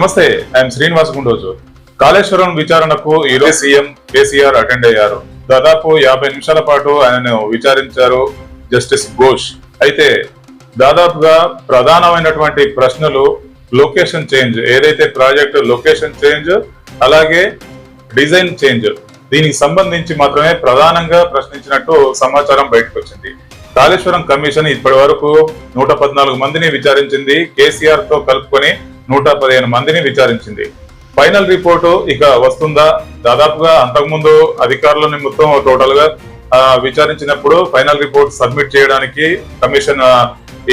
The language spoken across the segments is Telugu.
నమస్తే ఐఎమ్ శ్రీనివాస్ గుండోజు. కాళేశ్వరం విచారణకు ఈరోజు సీఎం కేసీఆర్ అటెండ్ అయ్యారు. దాదాపు యాభై నిమిషాల పాటు ఆయనను విచారించారు జస్టిస్ ఘోష్. అయితే దాదాపుగా ప్రధానమైనటువంటి ప్రశ్నలు లొకేషన్ చేంజ్ ఏదైతే ప్రాజెక్ట్ లొకేషన్ చేంజ్ అలాగే డిజైన్ చేంజ్ దీనికి సంబంధించి మాత్రమే ప్రధానంగా ప్రశ్నించినట్టు సమాచారం బయటకు వచ్చింది. కాళేశ్వరం కమిషన్ ఇప్పటి వరకు నూట పద్నాలుగు మందిని విచారించింది. కేసీఆర్తో కలుపుకొని నూట పదిహేను మందిని విచారించింది. ఫైనల్ రిపోర్టు ఇక వస్తుందా? దాదాపుగా అంతకుముందు అధికారులని మొత్తం టోటల్గా విచారించినప్పుడు ఫైనల్ రిపోర్ట్ సబ్మిట్ చేయడానికి కమిషన్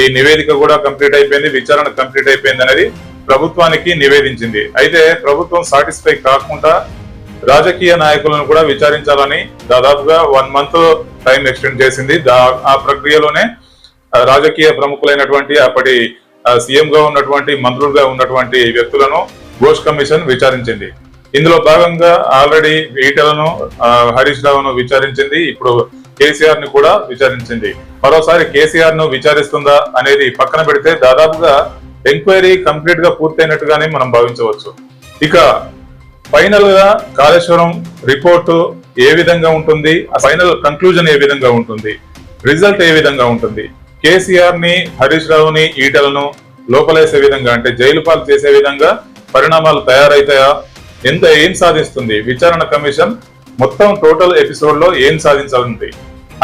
ఈ నివేదిక కూడా కంప్లీట్ అయిపోయింది విచారణ కంప్లీట్ అయిపోయింది అనేది ప్రభుత్వానికి నివేదించింది. అయితే ప్రభుత్వం సాటిస్ఫై కాకుండా రాజకీయ నాయకులను కూడా విచారించాలని దాదాపుగా వన్ మంత్ టైం ఎక్స్టెండ్ చేసింది. ఆ ప్రక్రియలోనే రాజకీయ ప్రముఖులైనటువంటి అప్పటి సీఎం గా ఉన్నటువంటి మంత్రులుగా ఉన్నటువంటి వ్యక్తులను ఘోష్ కమిషన్ విచారించింది. ఇందులో భాగంగా ఆల్రెడీ ఈటలను హరీష్ రావును విచారించింది. ఇప్పుడు కేసీఆర్ని కూడా విచారించింది. మరోసారి కేసీఆర్ను విచారిస్తుందా అనేది పక్కన పెడితే దాదాపుగా ఎంక్వైరీ కంప్లీట్గా పూర్తయినట్టుగానే మనం భావించవచ్చు. ఇక ఫైనల్గా కాళేశ్వరం రిపోర్టు ఏ విధంగా ఉంటుంది? ఫైనల్ కంక్లూజన్ ఏ విధంగా ఉంటుంది? రిజల్ట్ ఏ విధంగా ఉంటుంది? కేసీఆర్ని హరీష్ రావుని ఈటలను లోపలేసే విధంగా అంటే జైలు పాలు చేసే విధంగా పరిణామాలు తయారైతాయా? ఎంత ఏం సాధిస్తుంది? విచారణ కమిషన్ మొత్తం టోటల్ ఎపిసోడ్లో ఏం సాధించాలంది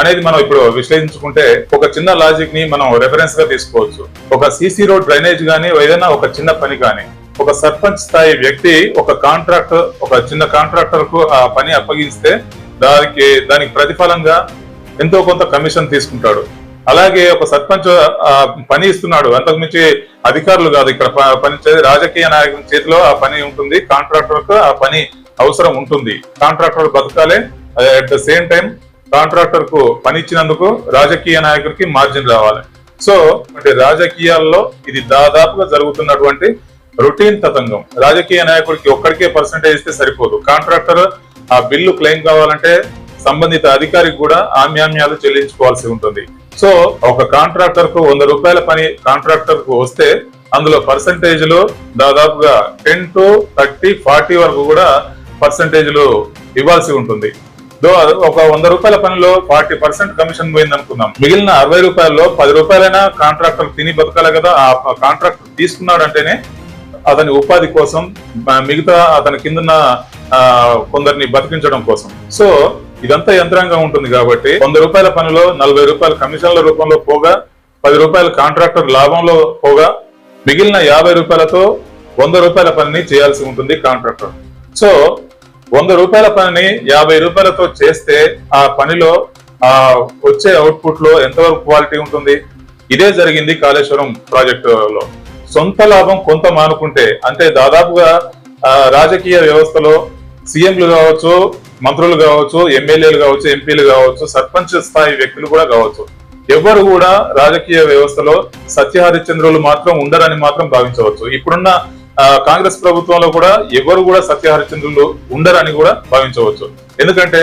అనేది మనం ఇప్పుడు విశ్లేషించుకుంటే ఒక చిన్న లాజిక్ని మనం రెఫరెన్స్గా తీసుకోవచ్చు. ఒక సీసీ రోడ్ డ్రైనేజ్ గానీ ఏదైనా ఒక చిన్న పని కానీ ఒక సర్పంచ్ స్థాయి వ్యక్తి ఒక కాంట్రాక్టర్ ఒక చిన్న కాంట్రాక్టర్కు ఆ పని అప్పగిస్తే దానికి దానికి ప్రతిఫలంగా ఎంతో కొంత కమిషన్ తీసుకుంటాడు. అలాగే ఒక సర్పంచ్ పని ఇస్తున్నాడు. అంతకుమించి అధికారులు కాదు. ఇక్కడ ప- పని రాజకీయ నాయకుల చేతిలో ఆ పని ఉంటుంది. కాంట్రాక్టర్కు ఆ పని అవసరం ఉంటుంది. కాంట్రాక్టర్ బతకాలే. అట్ ద సేమ్ టైం కాంట్రాక్టర్కు పని ఇచ్చినందుకు రాజకీయ నాయకుడికి మార్జిన్ రావాలి. సో అంటే రాజకీయాల్లో ఇది దాదాపుగా జరుగుతున్నటువంటి రొటీన్ తతంగం. రాజకీయ నాయకుడికి ఒక్కడికే పర్సంటేజ్ ఇస్తే సరిపోదు. కాంట్రాక్టర్ ఆ బిల్లు క్లెయిమ్ కావాలంటే సంబంధిత అధికారికి కూడా ఆమ్యామ్యాలు చెల్లించుకోవాల్సి ఉంటుంది. సో ఒక కాంట్రాక్టర్కు వంద రూపాయల పని కాంట్రాక్టర్కు వస్తే అందులో పర్సంటేజ్లు దాదాపుగా టెన్ టు థర్టీ ఫార్టీ వరకు కూడా పర్సంటేజ్లు ఇవ్వాల్సి ఉంటుంది. ఒక వంద రూపాయల పనిలో ఫార్టీ పర్సెంట్ కమిషన్ పోయింది అనుకుందాం. మిగిలిన అరవై రూపాయల్లో పది రూపాయలైనా కాంట్రాక్టర్ తిని బతకాలి కదా ఆ కాంట్రాక్టర్ తీసుకున్నాడంటేనే అతని ఉపాధి కోసం మిగతా అతని కిందున్న కొందరిని బతికించడం కోసం. సో ఇదంతా యంత్రాంగం ఉంటుంది కాబట్టి వంద రూపాయల పనిలో నలభై రూపాయల కమిషన్ల రూపంలో పోగా పది రూపాయల కాంట్రాక్టర్ లాభంలో పోగా మిగిలిన యాభై రూపాయలతో వంద రూపాయల పనిని చేయాల్సి ఉంటుంది కాంట్రాక్టర్. సో వంద రూపాయల పనిని యాభై రూపాయలతో చేస్తే ఆ పనిలో ఆ వచ్చే అవుట్పుట్లో ఎంతవరకు క్వాలిటీ ఉంటుంది? ఇదే జరిగింది కాళేశ్వరం ప్రాజెక్టులో. సొంత లాభం కొంత మానుకుంటే అంటే దాదాపుగా రాజకీయ వ్యవస్థలో సీఎంలు కావచ్చు మంత్రులు కావచ్చు ఎమ్మెల్యేలు కావచ్చు ఎంపీలు కావచ్చు సర్పంచ్ స్థాయి వ్యక్తులు కూడా కావచ్చు. ఎవరు కూడా రాజకీయ వ్యవస్థలో సత్యహరిశ్చంద్రులు మాత్రం ఉండరని మాత్రం భావించవచ్చు. ఇప్పుడున్న కాంగ్రెస్ ప్రభుత్వంలో కూడా ఎవరు కూడా సత్యహరిశ్చంద్రులు ఉండరని కూడా భావించవచ్చు. ఎందుకంటే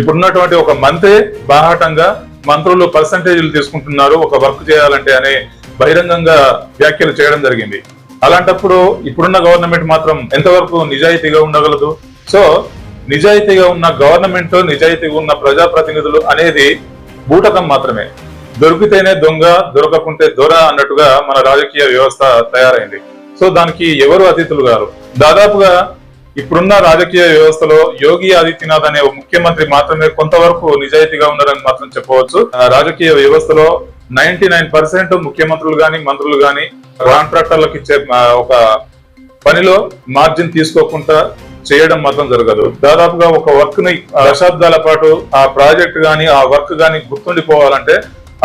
ఇప్పుడున్నటువంటి ఒక మంత్రి బాహాటంగా మంత్రులు పర్సంటేజీలు తీసుకుంటున్నారు ఒక వర్క్ చేయాలంటే అనే బహిరంగంగా వ్యాఖ్యలు చేయడం జరిగింది. అలాంటప్పుడు ఇప్పుడున్న గవర్నమెంట్ మాత్రం ఎంతవరకు నిజాయితీగా ఉండగలదు? సో నిజాయితీగా ఉన్న గవర్నమెంట్ నిజాయితీగా ఉన్న ప్రజాప్రతినిధులు అనేది బూటకం మాత్రమే. దొరికితేనే దొంగ దొరకకుంటే దొర అన్నట్టుగా మన రాజకీయ వ్యవస్థ తయారైంది. సో దానికి ఎవరు అతిథులు గారు? దాదాపుగా ఇప్పుడున్న రాజకీయ వ్యవస్థలో యోగి ఆదిత్యనాథ్ అనే ముఖ్యమంత్రి మాత్రమే కొంతవరకు నిజాయితీగా ఉన్నారని మాత్రం చెప్పవచ్చు. ఆ రాజకీయ వ్యవస్థలో నైన్టీ నైన్ పర్సెంట్ ముఖ్యమంత్రులు గాని మంత్రులు గాని కాంట్రాక్టర్లకు ఇచ్చే ఒక పనిలో మార్జిన్ తీసుకోకుండా చేయడం మాత్రం జరగదు. దాదాపుగా ఒక వర్క్ని దశాబ్దాల పాటు ఆ ప్రాజెక్ట్ గాని ఆ వర్క్ గాని గుర్తుండిపోవాలంటే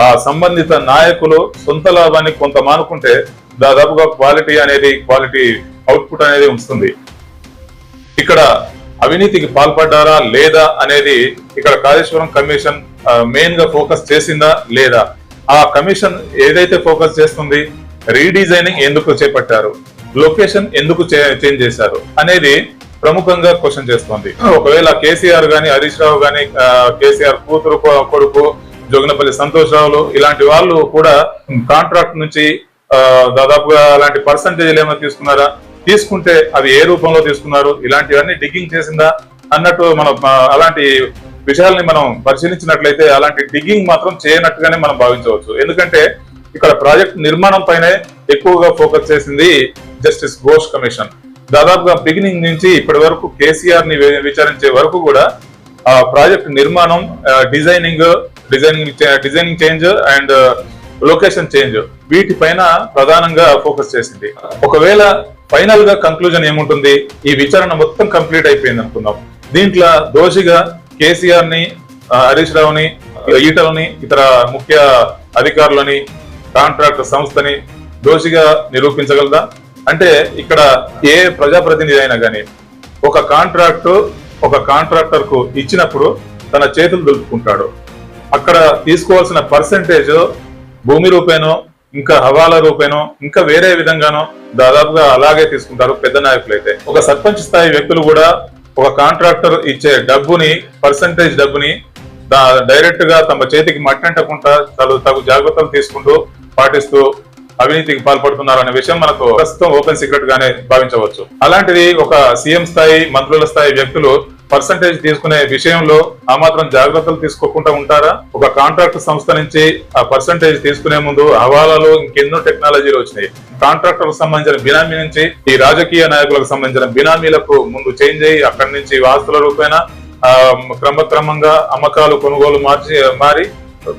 ఆ సంబంధిత నాయకులు సొంత లాభాన్ని కొంత మానుకుంటే దాదాపుగా క్వాలిటీ అనేది క్వాలిటీ అవుట్పుట్ అనేది వస్తుంది. ఇక్కడ అవినీతికి పాల్పడ్డారా లేదా అనేది ఇక్కడ కాళేశ్వరం కమిషన్ మెయిన్గా ఫోకస్ చేసిందా లేదా? ఆ కమిషన్ ఏదైతే ఫోకస్ చేస్తుంది రీడిజైనింగ్ ఎందుకు చేపట్టారు లొకేషన్ ఎందుకు చేంజ్ చేశారు అనేది ప్రముఖంగా క్వశ్చన్ చేస్తోంది. ఒకవేళ కేసీఆర్ గాని హరీష్ రావు గాని కేసీఆర్ కూతురు కొడుకు జోగినపల్లి సంతోష్ రావులు ఇలాంటి వాళ్ళు కూడా కాంట్రాక్ట్ నుంచి దాదాపుగా అలాంటి పర్సంటేజ్ ఏమైనా తీసుకున్నారా? తీసుకుంటే అవి ఏ రూపంలో తీసుకున్నారు? ఇలాంటివన్నీ డిగ్గింగ్ చేసిందా? అన్నట్టు మనం అలాంటి విషయాల్ని మనం పరిశీలించినట్లయితే అలాంటి డిగ్గింగ్ మాత్రం చేయనట్టుగానే మనం భావించవచ్చు. ఎందుకంటే ఇక్కడ ప్రాజెక్ట్ నిర్మాణం పైనే ఎక్కువగా ఫోకస్ చేసింది జస్టిస్ ఘోష్ కమిషన్. దాదాపుగా బిగినింగ్ నుంచి ఇప్పటి వరకు కేసీఆర్ని విచారించే వరకు కూడా ఆ ప్రాజెక్ట్ నిర్మాణం designing designing designing change and location change వీటిపైన ప్రధానంగా ఫోకస్ చేసింది. ఒకవేళ ఫైనల్గా కంక్లూజన్ ఏముంటుంది? ఈ విచారణ మొత్తం కంప్లీట్ అయిపోయింది అనుకుందాం. దీంట్లో దోషిగా కేసీఆర్ని హరీష్ రావుని ఈటలని ఇతర ముఖ్య అధికారులని కాంట్రాక్ట్ సంస్థని దోషిగా నిరూపించగలదా? అంటే ఇక్కడ ఏ ప్రజాప్రతినిధి అయినా కానీ ఒక కాంట్రాక్ట్ ఒక కాంట్రాక్టర్కు ఇచ్చినప్పుడు తన చేతులు దులుపుకుంటాడు. అక్కడ తీసుకోవాల్సిన పర్సంటేజ్ భూమి రూపేనో ఇంకా హవాలా రూపేనో ఇంకా వేరే విధంగానో దాదాపుగా అలాగే తీసుకుంటారు పెద్ద నాయకులు అయితే ఒక సర్పంచ్ స్థాయి వ్యక్తులు కూడా ఒక కాంట్రాక్టర్ ఇచ్చే డబ్బుని పర్సంటేజ్ డబ్బుని డైరెక్ట్గా తమ చేతికి మట్టంటకుండా తగు జాగ్రత్తలు తీసుకుంటూ పాటిస్తూ అవినీతికి పాల్పడుతున్నారు అనే విషయం మనకు ప్రస్తుతం ఓపెన్ సీక్రెట్ గానే భావించవచ్చు. అలాంటిది ఒక సీఎం స్థాయి మంత్రుల స్థాయి వ్యక్తులు పర్సంటేజ్ తీసుకునే విషయంలో ఆ మాత్రం జాగ్రత్తలు తీసుకోకుండా ఉంటారా? ఒక కాంట్రాక్ట్ సంస్థ నుంచి ఆ పర్సంటేజ్ తీసుకునే ముందు హవాలాలో ఇంకెన్నో టెక్నాలజీలు వచ్చినాయి. కాంట్రాక్టర్ సంబంధించిన బినామీ నుంచి ఈ రాజకీయ నాయకులకు సంబంధించిన బినామీలకు ముందు చేంజ్ అయ్యి అక్కడి నుంచి వాస్తుల రూపేణ ఆ, క్రమక్రమంగా అమ్మకాలు కొనుగోలు మార్చి మారి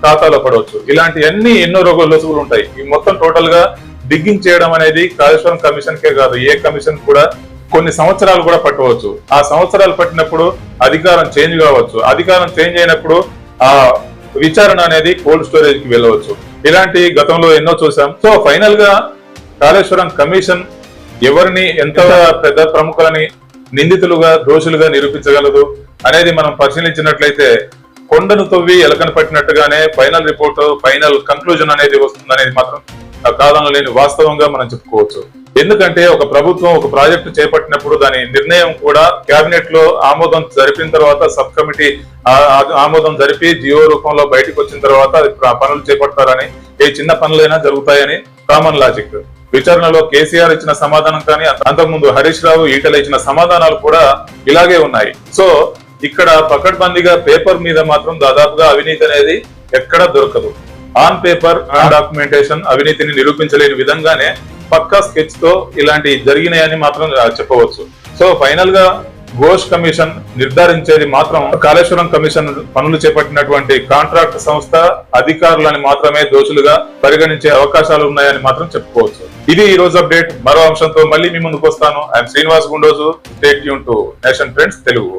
ఖాతాలో పడవచ్చు. ఇలాంటి అన్ని ఎన్నో రోగుల లొసుగులు ఉంటాయి. ఈ మొత్తం టోటల్గా డిగ్గింగ్ చేయడం అనేది కాళేశ్వరం కమిషన్ కే కాదు ఏ కమిషన్ కూడా కొన్ని సంవత్సరాలు కూడా పట్టవచ్చు. ఆ సంవత్సరాలు పట్టినప్పుడు అధికారం చేంజ్ కావచ్చు. అధికారం చేంజ్ అయినప్పుడు ఆ విచారణ అనేది కోల్డ్ స్టోరేజ్కి వెళ్ళవచ్చు. ఇలాంటి గతంలో ఎన్నో చూసాం. సో ఫైనల్గా కాళేశ్వరం కమిషన్ ఎవరిని ఎంత పెద్ద ప్రముఖులని నిందితులుగా దోషులుగా నిరూపించగలదు అనేది మనం పరిశీలించినట్లయితే కొండను తవ్వి ఎలకను పట్టినట్టుగానే ఫైనల్ రిపోర్ట్ ఫైనల్ కంక్లూజన్ అనేది వస్తుంది అనేది మాత్రం ఆ కాలంలో లేని వాస్తవంగా మనం చెప్పుకోవచ్చు. ఎందుకంటే ఒక ప్రభుత్వం ఒక ప్రాజెక్టు చేపట్టినప్పుడు దాని నిర్ణయం కూడా కేబినెట్లో ఆమోదం జరిపిన తర్వాత సబ్ కమిటీ ఆమోదం జరిపి జియో రూపంలో బయటకు వచ్చిన తర్వాత పనులు చేపడతారని ఏ చిన్న పనులైనా జరుగుతాయని కామన్ లాజిక్ విచారణలో కేసీఆర్ ఇచ్చిన సమాధానం కానీ అంతకుముందు హరీష్ రావు ఈటల ఇచ్చిన సమాధానాలు కూడా ఇలాగే ఉన్నాయి. సో ఇక్కడ పకడ్బందీగా పేపర్ మీద మాత్రం దాదాపుగా అవినీతి అనేది ఎక్కడ దొరకదు. ఆన్ పేపర్ ఆన్ డాక్యుమెంటేషన్ అవినీతిని నిరూపించలేని విధంగానే పక్కా స్కెచ్తో ఇలాంటి జరిగినాయని మాత్రం చెప్పవచ్చు. సో ఫైనల్గా ఘోష్ కమిషన్ నిర్ధారించేది మాత్రం కాళేశ్వరం కమిషన్ పనులు చేపట్టినటువంటి కాంట్రాక్ట్ సంస్థ అధికారులని మాత్రమే దోషులుగా పరిగణించే అవకాశాలు ఉన్నాయని మాత్రం చెప్పుకోవచ్చు. ఇది ఈ రోజు అప్డేట్. మరో అంశంతో మళ్ళీ మీ ముందుకు వస్తాను. ఐఎమ్ శ్రీనివాస్ గుండోజు. స్టేట్ యూన్ టు. Nation friends Telugu.